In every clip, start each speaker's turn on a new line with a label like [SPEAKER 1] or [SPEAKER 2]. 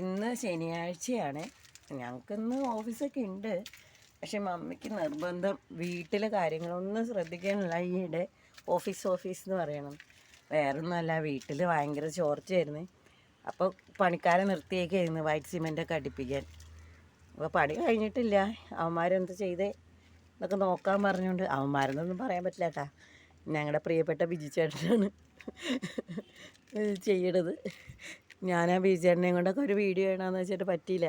[SPEAKER 1] ഇന്ന് ശനിയാഴ്ചയാണ്. ഞങ്ങൾക്കിന്ന് ഓഫീസൊക്കെ ഉണ്ട്. പക്ഷെ മമ്മിക്ക് നിർബന്ധം വീട്ടിലെ കാര്യങ്ങളൊന്നും ശ്രദ്ധിക്കാനില്ല. ഈയിടെ ഓഫീസ് ഓഫീസ് എന്ന് പറയണം. വേറൊന്നുമല്ല വീട്ടിൽ ഭയങ്കര ചോർച്ചയായിരുന്നു. അപ്പോൾ പണിക്കാരെ നിർത്തിയേക്കായിരുന്നു വൈറ്റ് സിമെന്റൊക്കെ അടുപ്പിക്കാൻ. അപ്പോൾ പണി കഴിഞ്ഞിട്ടില്ല. അവന്മാരെന്ത് ചെയ്തേ എന്നൊക്കെ നോക്കാൻ പറഞ്ഞുകൊണ്ട് അവന്മാരെന്നൊന്നും പറയാൻ പറ്റില്ല കേട്ടാ. ഞങ്ങളുടെ പ്രിയപ്പെട്ട ബിജി ചേട്ടനാണ് ചെയ്യണത്. ഞാൻ ആ ബിജു ചേട്ടനെയും കൊണ്ടൊക്കെ ഒരു വീഡിയോ ചെയ്യണമെന്ന് വെച്ചിട്ട് പറ്റിയില്ല.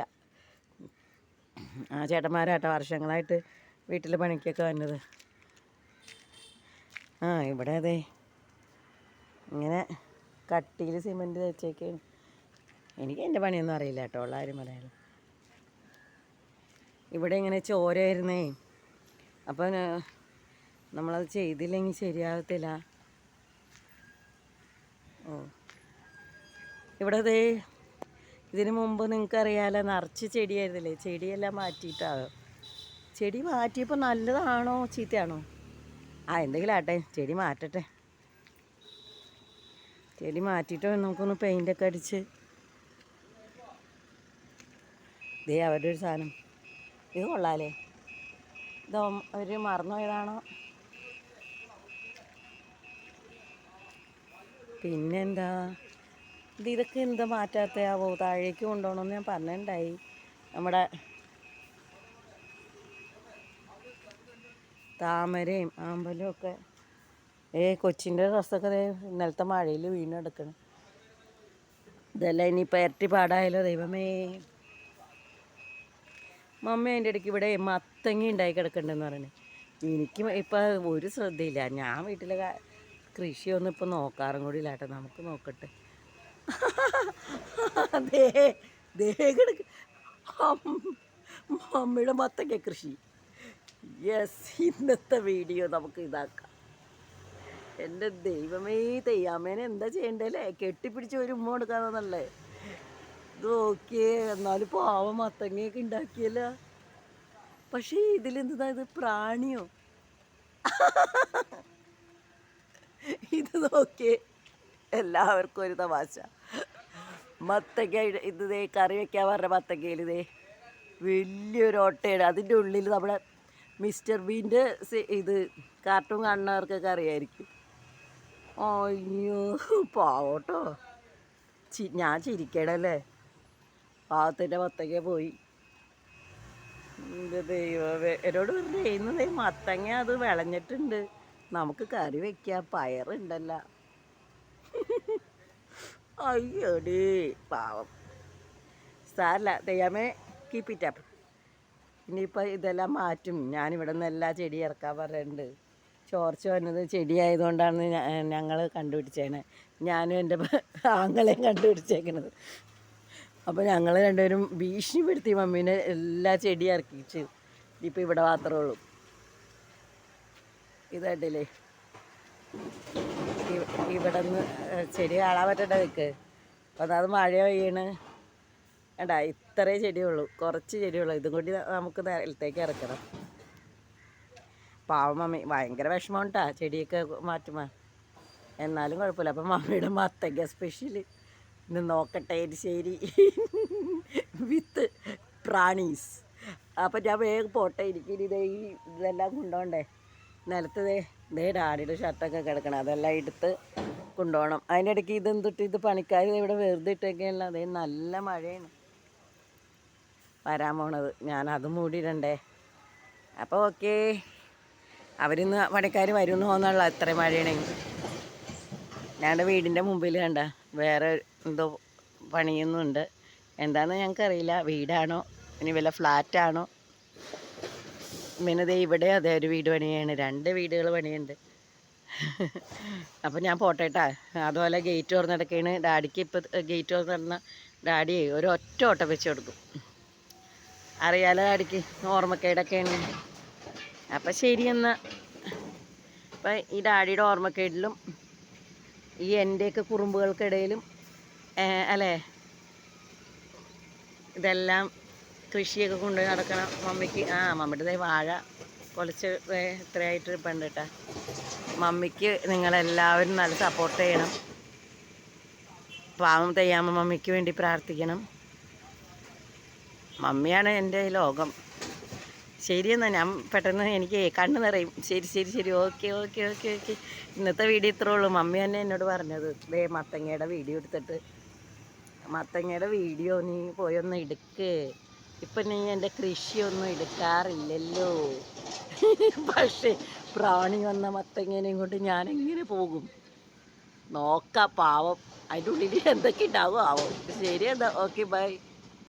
[SPEAKER 1] ആ ചേട്ടന്മാരാട്ടോ വർഷങ്ങളായിട്ട് വീട്ടിൽ പണിക്കൊക്കെ വന്നത്. ആ ഇവിടെ അതെ. ഇങ്ങനെ കട്ടിയിൽ സിമെന്റ് വെച്ചേക്കാണ്. എനിക്ക് എന്റെ പണിയൊന്നും അറിയില്ല കേട്ടോ ഉള്ള ആരും ഇവിടെ ഇങ്ങനെ ചോരയായിരുന്നേ. അപ്പോൾ നമ്മളത് ചെയ്തില്ലെങ്കിൽ ശരിയാകത്തില്ല ഓ. ഇവിടെ ദേ ഇതിനു മുമ്പ് നിങ്ങൾക്ക് അറിയാലോ നിറച്ച് ചെടിയായിരുന്നില്ലേ? ചെടിയെല്ലാം മാറ്റിയിട്ടാണ് ചെടി മാറ്റിയപ്പോൾ നല്ലതാണോ ചീത്തയാണോ? ആ എന്തെങ്കിലും ആട്ടെ ചെടി മാറ്റട്ടെ. ചെടി മാറ്റിയിട്ട് നമുക്കൊന്ന് പെയിന്റൊക്കെ അടിച്ച്. ഇതേ അവരുടെ ഒരു സാധനം. ഇത് കൊള്ളാലേ. ഇത് അവർ മറന്നു പോയതാണോ? പിന്നെന്താ? ഇത് ഇതൊക്കെ എന്താ മാറ്റാത്തയാവോ? താഴേക്ക് കൊണ്ടുപോകണമെന്ന് ഞാൻ പറഞ്ഞിട്ടുണ്ടായി. നമ്മുടെ താമരയും ആമ്പലും ഒക്കെ. ഏ കൊച്ചിന്റെ ഡ്രസ്സൊക്കെ ഇന്നലത്തെ മഴയിൽ വീണെടുക്കണം. ഇതെല്ലാം ഇനിയിപ്പോൾ ഇരട്ടി പാടായാലോ ദൈവമേ. മമ്മ അതിന്റെ ഇടയ്ക്ക് ഇവിടെ മത്തങ്ങ ഉണ്ടായി കിടക്കണ്ടെന്ന് പറഞ്ഞു. എനിക്ക് ഇപ്പം ഒരു ശ്രദ്ധയില്ല. ഞാൻ വീട്ടിലെ കൃഷിയൊന്നും ഇപ്പോൾ നോക്കാറും കൂടി ഇല്ലാട്ടെ നമുക്ക് നോക്കട്ടെ. ദേ ദേ കിടക്ക. അം- മമ്മിയുടെ മത്തക്ക കൃഷി. യെസ് ഇന്നത്തെ വീഡിയോ നമുക്ക് ഇതാക്കാം. എന്റെ ദൈവമേ തെയ്യാമേനെ എന്താ ചെയ്യണ്ടല്ലേ? കെട്ടിപ്പിടിച്ച് ഒരു ഉമ്മ കൊടുക്കാന്നല്ലേ ഇത് ഓക്കേ എന്നാലും പാവ മത്തങ്ങയൊക്കെ ഉണ്ടാക്കിയല്ല. പക്ഷേ ഇതിലെന്താ ഇത് പ്രാണിയോ? ഇത് നോക്കിയേ. എല്ലാവർക്കും ഒരു തമാശ. മത്തങ്ങ ഇത് ദേ കറി വെക്കാൻ പറഞ്ഞ മത്തങ്ങയിൽ ഇതേ വലിയൊരു ഓട്ടയാണ്. അതിന്റെ ഉള്ളിൽ നമ്മുടെ മിസ്റ്റർ ബീന്റെ ഇത് കാർട്ടൂൺ കാണുന്നവർക്കൊക്കെ അറിയായിരിക്കും. അയ്യോ പാവട്ടോ. ചി ഞാൻ ചിരിക്കണല്ലേ? പാവത്തിന്റെ മത്തങ്ങ പോയി. ദൈവമേ എന്നോട് പറഞ്ഞു ചെയ്യുന്നത് മത്തങ്ങ അത് വിളഞ്ഞിട്ടുണ്ട്. നമുക്ക് കറി വെക്കാം. പയറുണ്ടല്ല. അയ്യോടേ പാവം. സാരല്ല ദയ്യാമേ കീപ്പ് ഇറ്റ് അപ്പ് ഇനിയിപ്പോൾ ഇതെല്ലാം മാറ്റും. ഞാനിവിടെ നിന്ന് എല്ലാ ചെടി ഇറക്കാൻ പറയുന്നുണ്ട് ചോർച്ച വന്നത് ചെടിയായതുകൊണ്ടാണ് ഞങ്ങൾ കണ്ടുപിടിച്ചേനെ. ഞാനും എന്റെ ആങ്ങളെയും കണ്ടുപിടിച്ചേക്കണത്. അപ്പോൾ ഞങ്ങൾ രണ്ടുപേരും ഭീഷണിപ്പെടുത്തി മമ്മീനെ എല്ലാ ചെടി ഇറക്കിച്ച്. ഇപ്പോൾ ഇവിടെ മാത്രമേ ഉള്ളൂ. ഇതായിട്ടില്ലേ ഇവിടെ നിന്ന് ചെടി കാണാൻ പറ്റണ്ട നിൽക്ക് അപ്പോൾ അത് മഴ പെയ്യണ്. വേണ്ട ഇത്രേ ചെടിയുള്ളൂ. കുറച്ച് ചെടിയുള്ളൂ. ഇതും കൂടി നമുക്ക് നിലത്തേക്ക് ഇറക്കണം. പാവ മമ്മി. ഭയങ്കര വിഷമം കേട്ടാ ചെടിയൊക്കെ മാറ്റുമ്പോൾ എന്നാലും കുഴപ്പമില്ല. അപ്പം മമ്മിയുടെ മത്തങ്ങ സ്പെഷ്യൽ ഇന്ന് നോക്കട്ടെ എരിശ്ശേരി വിത്ത് പ്രാണീസ്. അപ്പം ഞാൻ വേഗം പോട്ടെ. ഇരിക്കും ഇതേ ഈ ഇതെല്ലാം കൊണ്ടുപോകണ്ടേ നിലത്ത് ദേ ഡാഡിയുടെ ഷർട്ടൊക്കെ കിടക്കണം അതെല്ലാം എടുത്ത് കൊണ്ടുപോകണം. അതിന്റെ ഇടയ്ക്ക് ഇതെന്തിട്ട് ഇത് പണിക്കാർ ഇവിടെ വെറുതെ ഇട്ടൊക്കെയല്ല അതേ നല്ല മഴയാണ്. വരാൻ പോണത് ഞാൻ അതും മൂടിയിടണ്ടേ അപ്പോൾ ഓക്കെ അവരിന്ന് പണിക്കാർ വരുമെന്ന് തോന്നാനുള്ള അത്ര മഴയാണെങ്കിൽ ഞങ്ങളുടെ വീടിന്റെ മുമ്പിൽ കണ്ട വേറെ എന്തോ പണിയൊന്നുമുണ്ട്. എന്താണെന്ന് ഞങ്ങൾക്കറിയില്ല വീടാണോ ഇനി വല്ല ഫ്ലാറ്റാണോ? ദേ ഇവിടെ അതെ ഒരു വീട് പണിയാണ്. രണ്ട് വീടുകൾ പണിയുണ്ട്. അപ്പം ഞാൻ പോട്ടേട്ടാ അതുപോലെ ഗേറ്റ് തുറന്ന് നടക്കുകയാണ് ഡാഡിക്ക് ഇപ്പം ഗേറ്റ് തുറന്ന് നടന്ന ഡാഡി ഒരു ഒറ്റ ഓട്ടം വെച്ച് കൊടുക്കും. അറിയാലോ ഡാഡിക്ക് ഓർമ്മക്കേടൊക്കെയാണ്. അപ്പം ശരി എന്നാൽ അപ്പം ഈ ഡാഡിയുടെ ഓർമ്മക്കേടിലും ഈ എന്റെയൊക്കെ കുറുമ്പുകൾക്കിടയിലും അല്ലേ? ഇതെല്ലാം കൃഷിയൊക്കെ കൊണ്ട് നടക്കണം. മമ്മിക്ക് ആ മമ്മിയുടെ വാഴ കുറച്ച് ഇത്രയായിട്ട് ഇരിപ്പുണ്ട് കേട്ടാ മമ്മിക്ക് നിങ്ങളെല്ലാവരും നല്ല സപ്പോർട്ട് ചെയ്യണം. പാവം തെയ്യാമ്മ മമ്മിക്ക് വേണ്ടി പ്രാർത്ഥിക്കണം. മമ്മിയാണ് എന്റെ ലോകം. ശരിയെന്നാ ഞാൻ പെട്ടെന്ന് എനിക്ക് കണ്ണ് നിറയും. ശരി ശരി ശരി. Okay okay okay okay. ഇന്നത്തെ വീഡിയോ ഇത്രേ ഉള്ളൂ. മമ്മി തന്നെ എന്നോട് പറഞ്ഞത് ദേ മത്തങ്ങയുടെ വീഡിയോ എടുത്തിട്ട്. മത്തങ്ങയുടെ വീഡിയോ നീ പോയൊന്ന് എടുക്ക്. ഇപ്പം നീ എന്റെ കൃഷിയൊന്നും എടുക്കാറില്ലല്ലോ. പക്ഷേ പ്രാണി വന്ന മത്തങ്ങനെയും കൊണ്ട് ഞാൻ എങ്ങനെ പോകും? നോക്കാം പാവം. അതിന്റെ ഉള്ളിൽ എന്തൊക്കെ ഉണ്ടാവും? ആവും? ശരി എന്നാ ഓക്കെ ബൈ